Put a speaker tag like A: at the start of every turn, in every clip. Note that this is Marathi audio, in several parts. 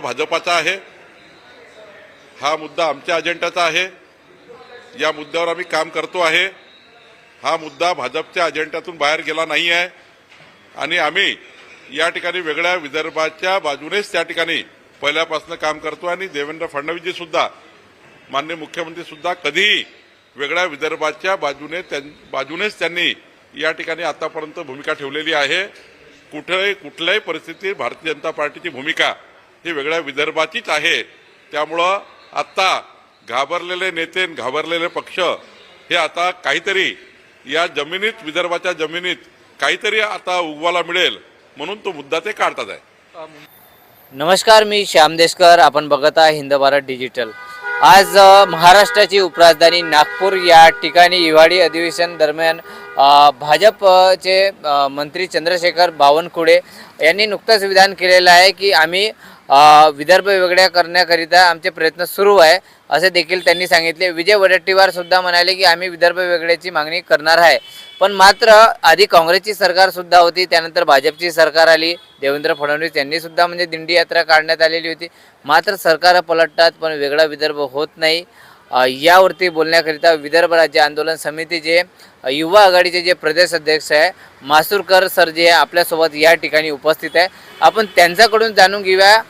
A: मुद्दा भाजपाचा आहे. हा मुद्दा आमच्या अजेंडाचा आहे. या मुद्द्यावर आम्ही काम करतो आहे. हा मुद्दा भाजपच्या अजेंड्यातून बाहेर गेला नाही आहे. आणि आम्ही या ठिकाणी वेगळ्या विदर्भाच्या बाजूनेच त्या ठिकाणी पहिल्यापासून काम करतो आणि देवेंद्र फडणवीसजी सुद्धा मान्य मुख्यमंत्री सुद्धा कधीही वेगळ्या विदर्भाच्या बाजूने त्यां- बाजूनेच त्यांनी या ठिकाणी आतापर्यंत भूमिका ठेवलेली आहे. कुठेही कुठल्याही परिस्थितीत भारतीय जनता पार्टीची भूमिका हे वेगळ्या विदर्भाचीच आहे. त्यामुळं आत्ता घाबरलेले नेते घाबरलेले पक्ष हे आता काहीतरी या जमिनीत विदर्भाच्या जमिनीत काहीतरी आता उगवायला मिळेल म्हणून तो मुद्दा ते काढतात आहे.
B: नमस्कार मी श्याम देशकर. आपण बघत आहे हिंद भारत डिजिटल. आज महाराष्ट्राची उपराजधानी नागपूर या ठिकाणी हिवाळी अधिवेशन दरम्यान भाजपचे मंत्री चंद्रशेखर बावनकुळे यांनी नुकतंच विधान केलेलं आहे की आम्ही विदर्भ वेगळ्या करण्याकरिता आमचे प्रयत्न सुरू आहे. असे देखील त्यांनी सांगितले. विजय वडेट्टीवार सुद्धा म्हणाले की आम्ही विदर्भ वेगळ्याची मागणी करणार आहे. पण मात्र आधी काँग्रेसची सरकारसुद्धा होती. त्यानंतर भाजपची सरकार आली. देवेंद्र फडणवीस यांनी सुद्धा म्हणजे दिंडी यात्रा काढण्यात आलेली होती. मात्र सरकार पलटतात पण वेगळा विदर्भ होत नाही. यावरती बोलण्याकरिता विदर्भ राज्य आंदोलन समितीचे युवा आघाडीचे जे प्रदेश अध्यक्ष आहे मासुरकर सर जे आहे आपल्यासोबत या ठिकाणी उपस्थित आहे. आपण त्यांच्याकडून जाणून घेऊया.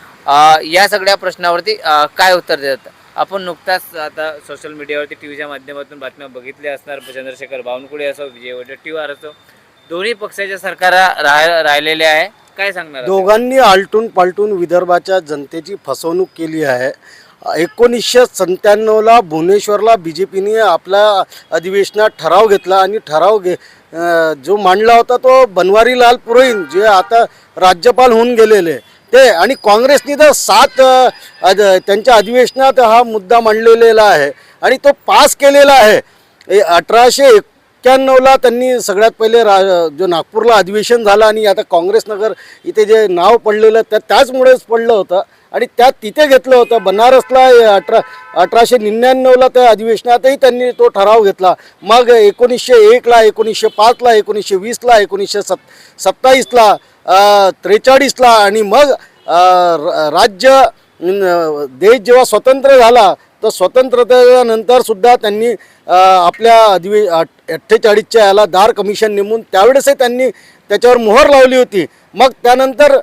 B: या सगळ्या प्रश्नावरती काय उत्तर देतात? आपण नुकताच आता सोशल मीडियावरती टी व्हीच्या माध्यमातून बातम्या बघितल्या असणार. चंद्रशेखर बावनकुळे असो विजय वडेट्टीवार असो दोन्ही पक्षाच्या सरकार राह राहिलेले आहे. काय सांगणार
C: दोघांनी आलटून पालटून विदर्भाच्या जनतेची फसवणूक केली आहे. एकोणीसशे सत्त्याण्णवला भुवनेश्वरला बी जे पीने आपल्या अधिवेशनात ठराव घेतला आणि ठराव घे जो मांडला होता तो बनवारीलाल पुरोहित जे आता राज्यपाल होऊन गेलेले. ते आणि काँग्रेसने तर सात त्यांच्या अधिवेशनात हा मुद्दा मांडलेला आहे. आणि तो पास केलेला आहे. अठराशे एक्क्याण्णवला त्यांनी सगळ्यात पहिले रा जो नागपूरला अधिवेशन झालं आणि आता काँग्रेसनगर इथे जे नाव पडलेलं त्या त्याचमुळेच पडलं होतं. आणि त्यात तिथे घेतलं होतं. बनारसला अठरा अठराशे निन्याण्णवला त्या अधिवेशनातही त्यांनी तो ठराव घेतला. मग एकोणीसशे एकला एकोणीसशे पाचला एकोणीसशे वीसला एकोणीसशे सत् सत्तावीसला त्रेचाळीसला आणि मग र- राज्य देश जेव्हा स्वतंत्र झाला तर स्वतंत्रतेनंतर सुद्धा त्यांनी आपल्या अधिवे अठ्ठेचाळीसच्या याला दार कमिशन नेमून त्यावेळेसही त्यांनी त्याच्यावर मोहर लावली होती. मग त्यानंतर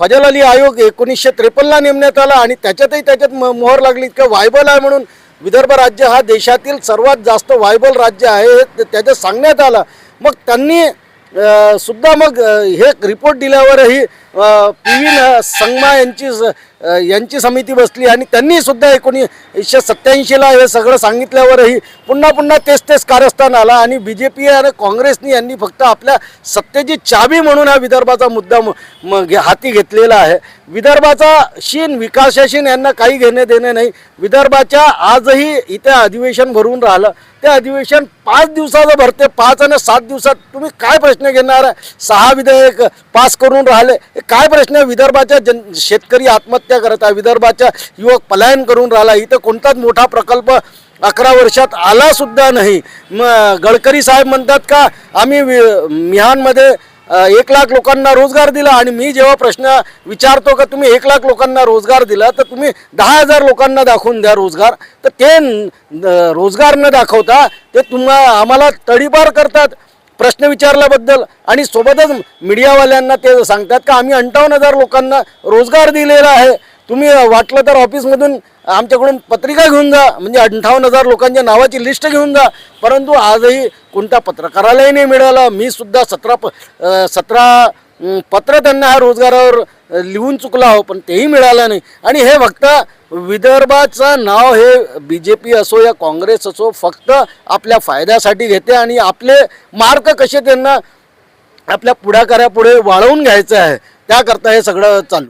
C: फजल अली आयोग एकोणीसशे त्रेपन्नला नेमण्यात आला आणि त्याच्यातही त्याच्यात म- मोहर लागली. इतकं वायबल आहे म्हणून विदर्भ राज्य हा देशातील सर्वात जास्त वायबल राज्य आहे हे त्याच्यात सांगण्यात आलं. मग त्यांनी सुद्धा मग हे रिपोर्ट दिल्यावरही पी व्ही संगमा यांची यांची समिती बसली आणि त्यांनी सुद्धा एकोणीसशे सत्याऐंशीला हे सगळं सांगितल्यावरही पुन्हा पुन्हा तेच तेच कारस्थान आला आणि बी जे पी आणि काँग्रेसनी यांनी फक्त आपल्या सत्तेची चावी म्हणून हा विदर्भाचा मुद्दा म- घे- हाती घेतलेला आहे. विदर्भाचा शीन विकासाशीन यांना काही घेणे देणे नाही. विदर्भाच्या आजही इथे अधिवेशन भरून राहिलं. ते अधिवेशन पाच दिवसाचं भरते. पाच आणि सात दिवसात तुम्ही काय प्रश्न घेणार? आहे? सहा विधेयक पास करून राहिले. काय प्रश्न विदर्भाच्या जन शेतकरी आत्महत्या करत आहे. विदर्भाच्या युवक पलायन करून राहिला इथं कोणताच मोठा प्रकल्प अकरा वर्षात आला सुद्धा नाही. मग गडकरी साहेब म्हणतात का आम्ही वि- मिहानमध्ये एक लाख लोकांना रोजगार दिला आणि मी जेव्हा प्रश्न विचारतो का तुम्ही एक लाख लोकांना रोजगार दिला तर तुम्ही दहा हजार लोकांना दाखवून द्या रोजगार. तर ते रोजगार न दाखवता ते तुम्हा आम्हाला तडीपार करतात. प्रश्न विचारल्याबद्दल आणि सोबतच मीडियावाल्यांना ते सांगतात का आम्ही अंठावन्न हजार लोकांना रोजगार दिलेला आहे. तुम्ही वाटलं तर ऑफिसमधून आमच्याकडून पत्रिका घेऊन जा म्हणजे अंठावन्न हजार लोकांच्या नावाची लिस्ट घेऊन जा. परंतु आजही कोणत्या पत्रकारालाही नाही मिळालं. मी सुद्धा सतरा प सतरा पत्र त्यांना हा रोजगारावर लिहून चुकला हो पण तेही मिळालं नाही. आणि हे फक्त विदर्भाचं नाव हे बी जे पी असो या काँग्रेस असो फक्त आपल्या फायद्यासाठी घेते आणि आपले मार्क कसे त्यांना आपल्या पुढाकारापुढे वाढवून घ्यायचं आहे त्याकरता हे सगळं चालू.